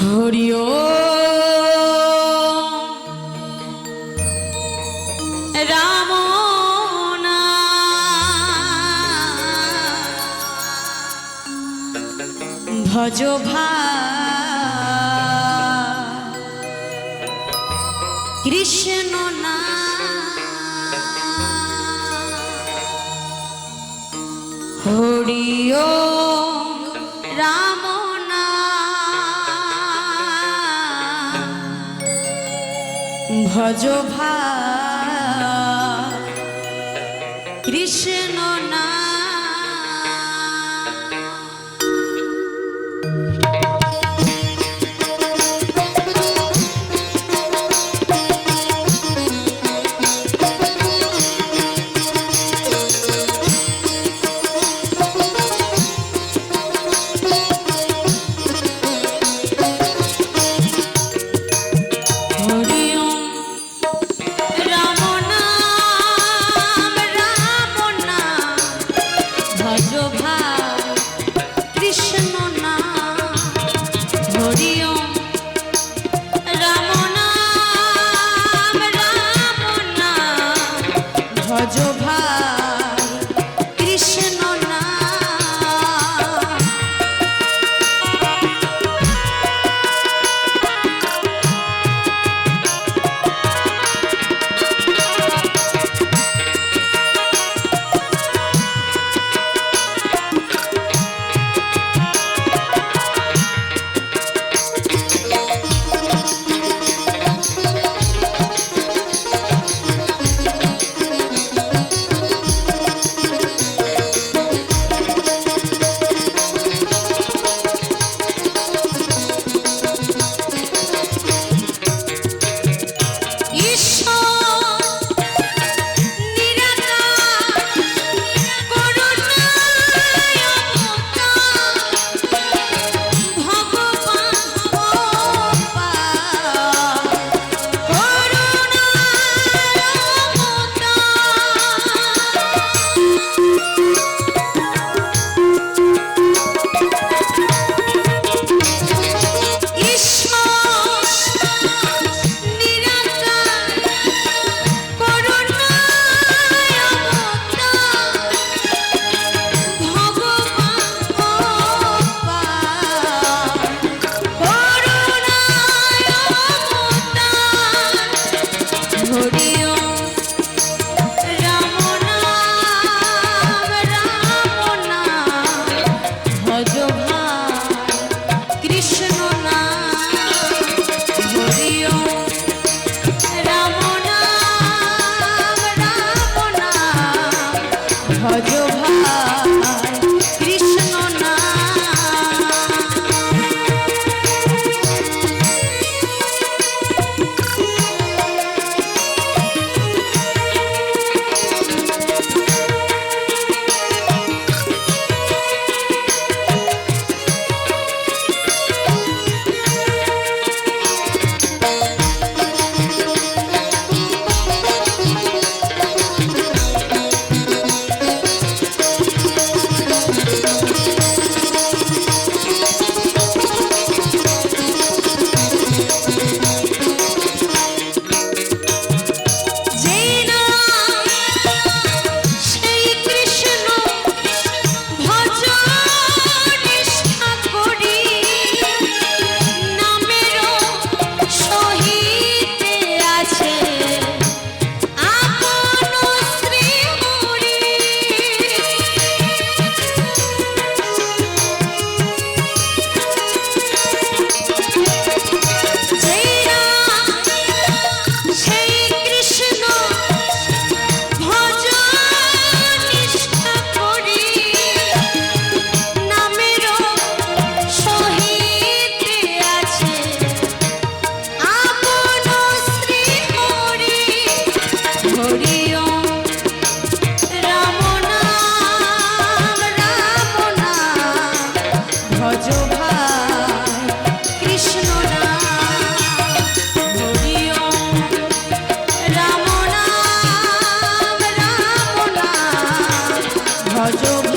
হরিও রাম ভজ ভা। কৃষ্ণ না। হরিও রাম ব্রজভা কৃষ্ণ না I Hajab. ভজব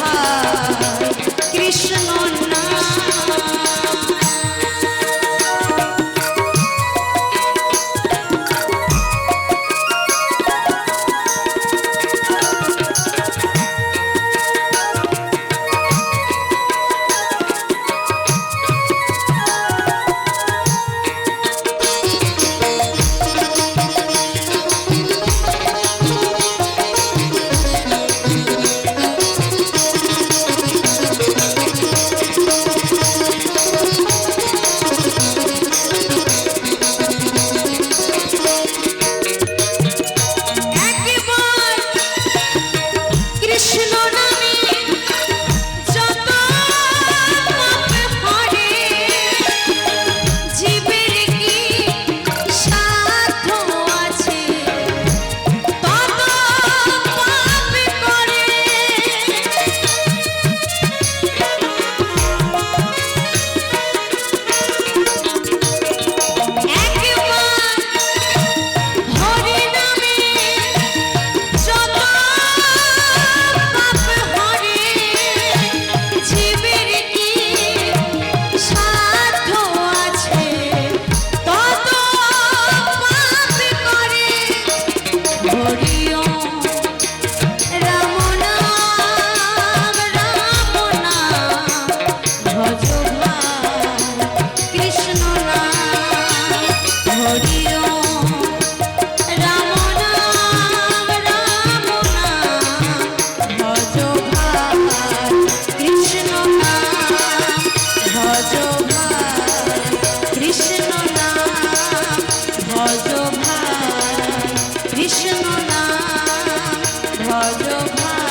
ভজ